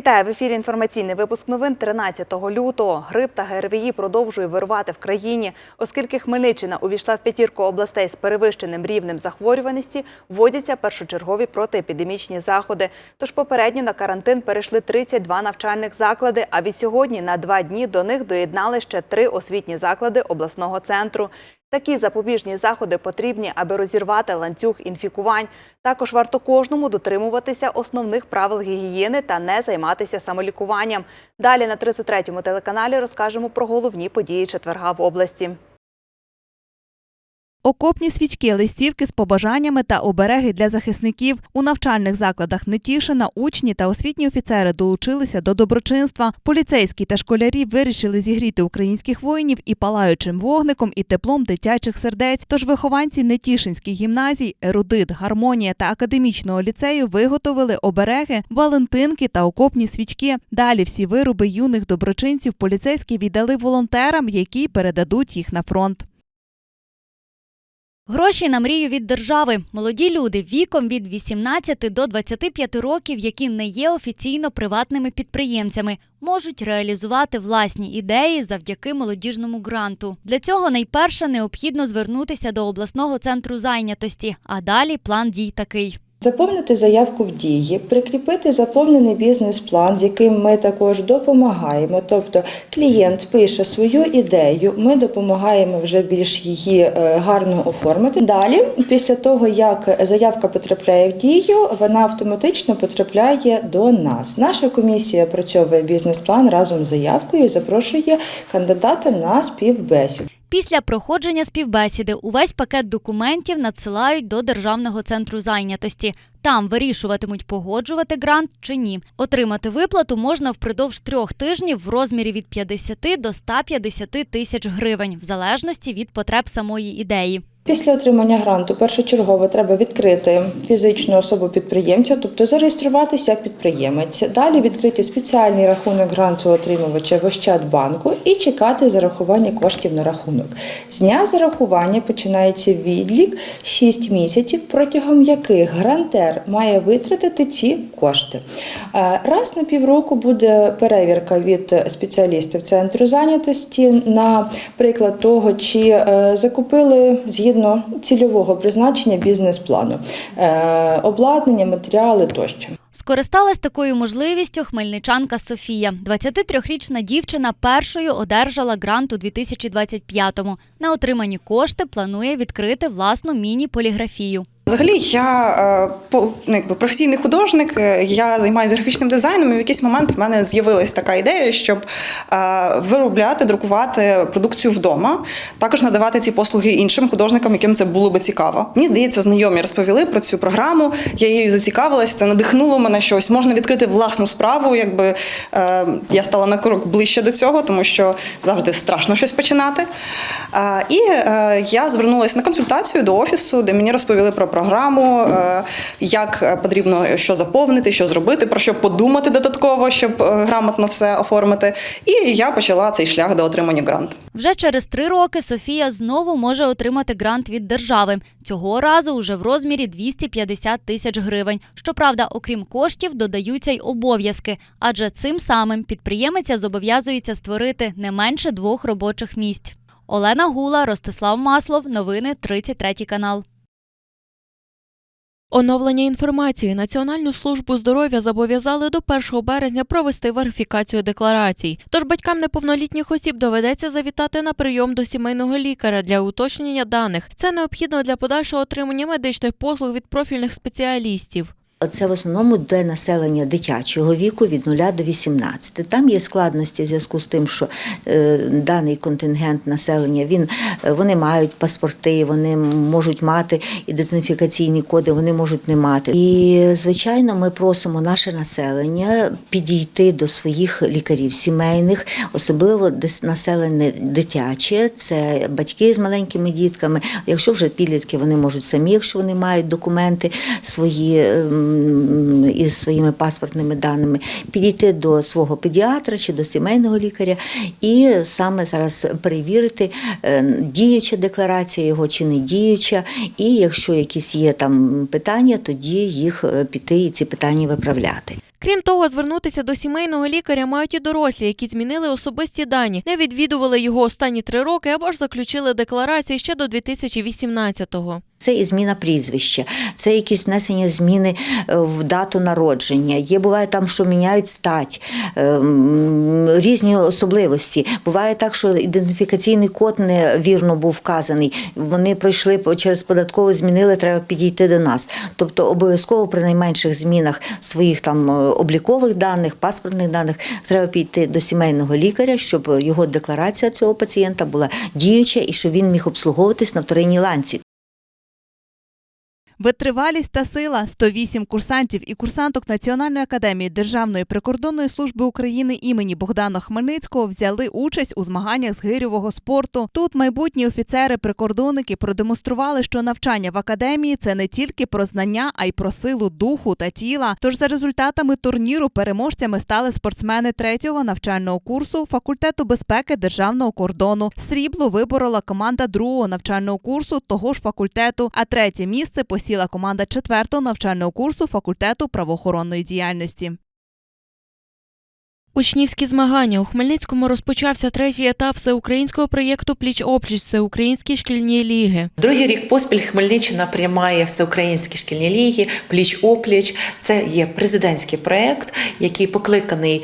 Вітаю в ефірі. Інформаційний випуск новин 13 лютого. Грип та ГРВІ продовжує вирувати в країні, оскільки Хмельниччина увійшла в п'ятірку областей з перевищеним рівнем захворюваності. Вводяться першочергові протиепідемічні заходи. Тож попередньо на карантин перейшли 32 навчальних заклади. А від сьогодні на два дні до них доєднали ще три освітні заклади обласного центру. Такі запобіжні заходи потрібні, аби розірвати ланцюг інфікувань. Також варто кожному дотримуватися основних правил гігієни та не займатися самолікуванням. Далі на 33-му телеканалі розкажемо про головні події четверга в області. Окопні свічки, листівки з побажаннями та обереги для захисників. У навчальних закладах Нетішина учні та освітні офіцери долучилися до доброчинства. Поліцейські та школярі вирішили зігріти українських воїнів і палаючим вогником, і теплом дитячих сердець. Тож вихованці Нетішинських гімназій, ерудит, гармонія та академічного ліцею виготовили обереги, валентинки та окопні свічки. Далі всі вироби юних доброчинців поліцейські віддали волонтерам, які передадуть їх на фронт. Гроші на мрію від держави. Молоді люди віком від 18 до 25 років, які не є офіційно приватними підприємцями, можуть реалізувати власні ідеї завдяки молодіжному гранту. Для цього найперше необхідно звернутися до обласного центру зайнятості, а далі план дій такий. Заповнити заявку в дії, прикріпити заповнений бізнес-план, з яким ми також допомагаємо. Тобто клієнт пише свою ідею, ми допомагаємо вже більш її е, гарно оформити. Далі, після того як заявка потрапляє в дію, вона автоматично потрапляє до нас. Наша комісія опрацьовує бізнес-план разом з заявкою і запрошує кандидата на співбесіду. Після проходження співбесіди увесь пакет документів надсилають до Державного центру зайнятості. Там вирішуватимуть, погоджувати грант чи ні. Отримати виплату можна впродовж трьох тижнів в розмірі від 50 до 150 тисяч гривень, в залежності від потреб самої ідеї. Після отримання гранту першочергово треба відкрити фізичну особу підприємця, тобто зареєструватися як підприємець. Далі відкрити спеціальний рахунок гранту отримувача в Ощадбанку і чекати зарахування коштів на рахунок. З дня зарахування починається відлік 6 місяців, протягом яких грантер має витратити ці кошти. Е, Раз на півроку буде перевірка від спеціалістів центру зайнятості на приклад того, чи е, закупили згідно цільового призначення бізнес-плану, е, обладнання, матеріали тощо. Скористалась такою можливістю хмельничанка Софія. 23-річна дівчина першою одержала грант у 2025-му. На отримані кошти планує відкрити власну міні-поліграфію. Взагалі, я е, ну, якби професійний художник, е, я займаюся графічним дизайном, і в якийсь момент в мене з'явилась така ідея, щоб е, виробляти, друкувати продукцію вдома, також надавати ці послуги іншим художникам, яким це було би цікаво. Мені здається, знайомі розповіли про цю програму. Я її зацікавилася, це надихнуло мене що ось можна відкрити власну справу. Якби я стала на крок ближче до цього, тому що завжди страшно щось починати. І я звернулася на консультацію до офісу, де мені розповіли про програму, е, як е, потрібно що заповнити, що зробити, про що подумати додатково, щоб е, грамотно все оформити. І я почала цей шлях до отримання гранту. Вже через три роки Софія знову може отримати грант від держави. Цього разу уже в розмірі 250 тисяч гривень. Щоправда, окрім коштів, додаються й обов'язки, адже цим самим підприємиця зобов'язується створити не менше двох робочих місць. Олена Гула, Ростислав Маслов. Новини 33 канал. Оновлення інформації Національну службу здоров'я зобов'язали до 1 березня провести верифікацію декларацій. Тож батькам неповнолітніх осіб доведеться завітати на прийом до сімейного лікаря для уточнення даних. Це необхідно для подальшого отримання медичних послуг від профільних спеціалістів. Це в основному для населення дитячого віку від 0 до 18. Там є складності в зв'язку з тим, що е, даний контингент населення він е, вони мають паспорти, вони можуть мати ідентифікаційні коди, вони можуть не мати. І звичайно, ми просимо наше населення підійти до своїх лікарів сімейних, особливо населення дитяче, це батьки з маленькими дітками. Якщо вже підлітки, вони можуть самі, якщо вони мають документи свої ем, із своїми паспортними даними, підійти до свого педіатра чи до сімейного лікаря і саме зараз перевірити, е, діюча декларація його чи не діюча, і якщо якісь є там питання, тоді їх е, піти і ці питання виправляти. Крім того, звернутися до сімейного лікаря мають і дорослі, які змінили особисті дані, не відвідували його останні три роки або ж заключили декларації ще до 2018-го. Це і зміна прізвища, це якісь внесення зміни е, в дату народження. Є буває там, що міняють стать, е, різні особливості. Буває так, що ідентифікаційний код невірно був вказаний. Вони пройшли через податкову, змінили, треба підійти до нас. Тобто обов'язково при найменших змінах своїх там е, облікових даних, паспортних даних треба піти до сімейного лікаря, щоб його декларація цього пацієнта була діюча і щоб він міг обслуговуватись на вторинній ланці. Витривалість та сила 108 курсантів і курсанток Національної академії Державної прикордонної служби України імені Богдана Хмельницького взяли участь у змаганнях з гирьового спорту. Тут майбутні офіцери-прикордонники продемонстрували, що навчання в академії це не тільки про знання, а й про силу духу та тіла. Тож за результатами турніру переможцями стали спортсмени третього навчального курсу факультету безпеки державного кордону. Срібло виборола команда другого навчального курсу того ж факультету, а третє місце посіла команда четвертого навчального курсу факультету правоохоронної діяльності. Учнівські змагання у Хмельницькому розпочався третій етап всеукраїнського проєкту Пліч опліч Всеукраїнські шкільні ліги. Другий рік поспіль Хмельниччина приймає всеукраїнські шкільні ліги пліч-опліч. Це є президентський проект, який покликаний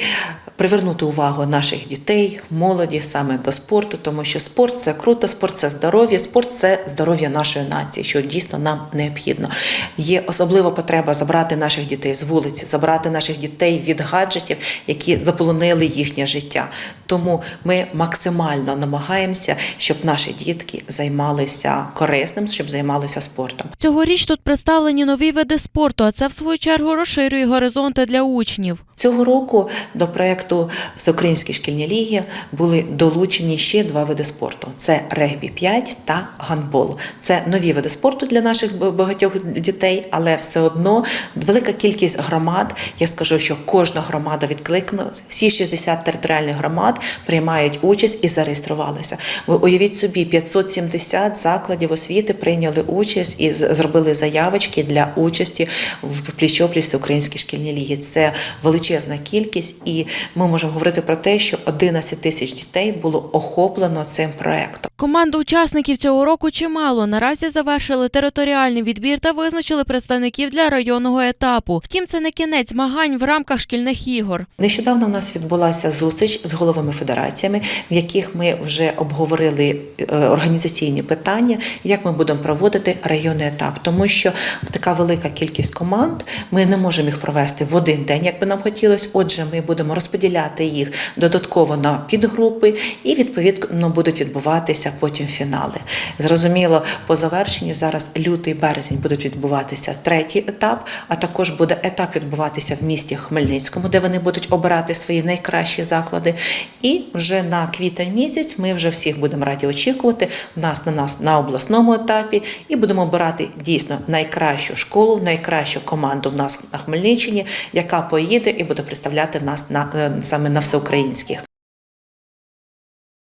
привернути увагу наших дітей, молоді саме до спорту, тому що спорт це круто, спорт це здоров'я, спорт це здоров'я нашої нації, що дійсно нам необхідно. Є особлива потреба забрати наших дітей з вулиці, забрати наших дітей від гаджетів, які заполонили їхнє життя. Тому ми максимально намагаємося, щоб наші дітки займалися корисним, щоб займалися спортом. Цьогоріч тут представлені нові види спорту, а це в свою чергу розширює горизонти для учнів. Цього року до проекту Всеукраїнські шкільні ліги були долучені ще два види спорту: це регбі 5 та гандбол. Це нові види спорту для наших багатьох дітей, але все одно велика кількість громад. Я скажу, що кожна громада відкликнулася. Всі 60 територіальних громад приймають участь і зареєструвалися. Ви уявіть собі, 570 закладів освіти прийняли участь і зробили заявочки для участі в пліч-опліч Всеукраїнській шкільні ліги. Це величезна кількість, і ми можемо говорити про те, що 11 тисяч дітей було охоплено цим проектом. Команду учасників цього року чимало. Наразі завершили територіальний відбір та визначили представників для районного етапу. Втім, це не кінець змагань в рамках шкільних ігор. Нещодавно нас відбулася зустріч з головами федераціями, в яких ми вже обговорили е, організаційні питання, як ми будемо проводити районний етап, тому що така велика кількість команд ми не можемо їх провести в один день, як би нам хотілося. Отже, ми будемо розподіляти їх додатково на підгрупи, і відповідно будуть відбуватися потім фінали. Зрозуміло, по завершенні зараз лютий березень будуть відбуватися третій етап, а також буде етап відбуватися в місті Хмельницькому, де вони будуть обирати свої найкращі заклади. І вже на квітень місяць ми вже всіх будемо раді очікувати нас на нас на обласному етапі і будемо обирати дійсно найкращу школу, найкращу команду в нас на Хмельниччині, яка поїде і буде представляти нас на е, саме на всеукраїнських.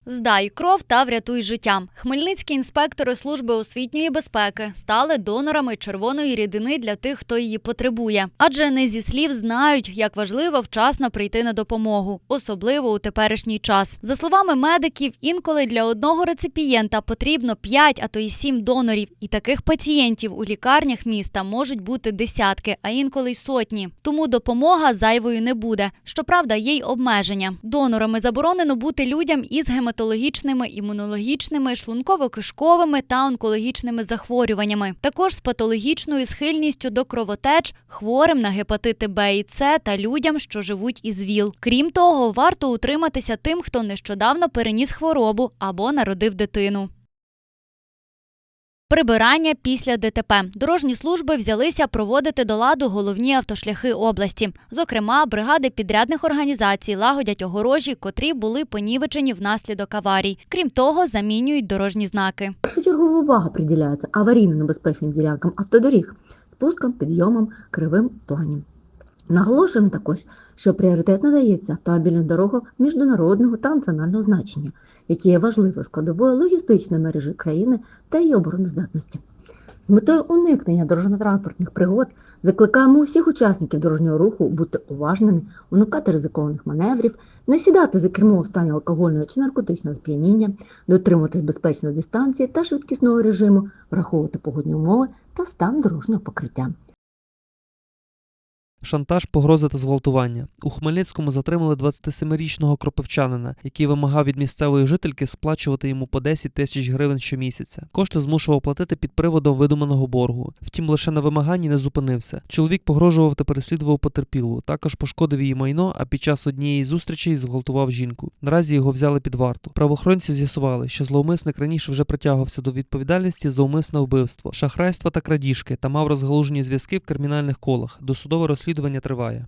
Здай кров та врятуй життя. Хмельницькі інспектори служби освітньої безпеки стали донорами червоної рідини для тих, хто її потребує. Адже не зі слів знають, як важливо вчасно прийти на допомогу, особливо у теперішній час. За словами медиків, інколи для одного реципієнта потрібно 5, а то й 7 донорів. І таких пацієнтів у лікарнях міста можуть бути десятки, а інколи й сотні. Тому допомога зайвою не буде. Щоправда, є й обмеження. Донорами заборонено бути людям із гематологічними, імунологічними, шлунково-кишковими та онкологічними захворюваннями, також з патологічною схильністю до кровотеч, хворим на гепатити Б і С та людям, що живуть із ВІЛ. Крім того, варто утриматися тим, хто нещодавно переніс хворобу або народив дитину. Прибирання після ДТП. Дорожні служби взялися проводити до ладу головні автошляхи області. Зокрема, бригади підрядних організацій лагодять огорожі, котрі були понівечені внаслідок аварій. Крім того, замінюють дорожні знаки. Першочергова увага приділяється аварійно-небезпечним ділянкам автодоріг, спускам, підйомам, кривим в плані. Наголошуємо також, що пріоритет надається автомобільним дорогам міжнародного та національного значення, які є важливою складовою логістичної мережі країни та її обороноздатності. З метою уникнення дорожньо-транспортних пригод закликаємо усіх учасників дорожнього руху бути уважними, уникати ризикованих маневрів, не сідати за кермо у стані алкогольного чи наркотичного сп'яніння, дотримуватись безпечної дистанції та швидкісного режиму, враховувати погодні умови та стан дорожнього покриття. Шантаж, погрози та зґвалтування. У Хмельницькому затримали 27-річного кропивчанина, який вимагав від місцевої жительки сплачувати йому по 10 тисяч гривень щомісяця. Кошти змушував платити під приводом видуманого боргу. Втім, лише на вимаганні не зупинився. Чоловік погрожував та переслідував потерпілу, також пошкодив її майно, а під час однієї зустрічей зґвалтував жінку. Наразі його взяли під варту. Правоохоронці з'ясували, що зловмисник раніше вже притягувався до відповідальності за умисне вбивство, шахрайство та крадіжки та мав розгалужені зв'язки в кримінальних колах. Досудове розслідування триває.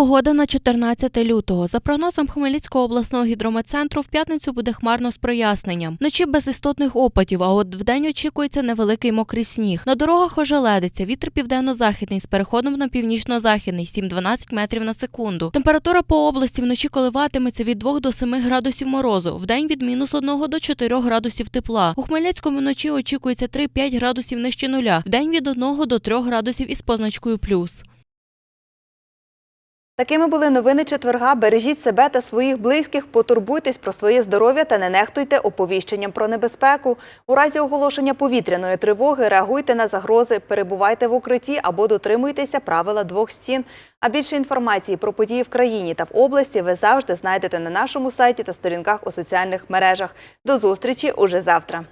Погода на 14 лютого. За прогнозом Хмельницького обласного гідрометцентру, в п'ятницю буде хмарно з проясненням. Вночі без істотних опадів, а от вдень очікується невеликий мокрий сніг. На дорогах ожеледиться. Вітер південно-західний з переходом на північно-західний 7-12 метрів на секунду. Температура по області вночі коливатиметься від 2 до 7 градусів морозу, вдень від мінус 1 до 4 градусів тепла. У Хмельницькому вночі очікується 3-5 градусів нижче нуля, вдень від 1 до 3 градусів із позначкою плюс. Такими були новини четверга. Бережіть себе та своїх близьких, потурбуйтесь про своє здоров'я та не нехтуйте оповіщенням про небезпеку. У разі оголошення повітряної тривоги реагуйте на загрози, перебувайте в укритті або дотримуйтеся правила двох стін. А більше інформації про події в країні та в області ви завжди знайдете на нашому сайті та сторінках у соціальних мережах. До зустрічі уже завтра.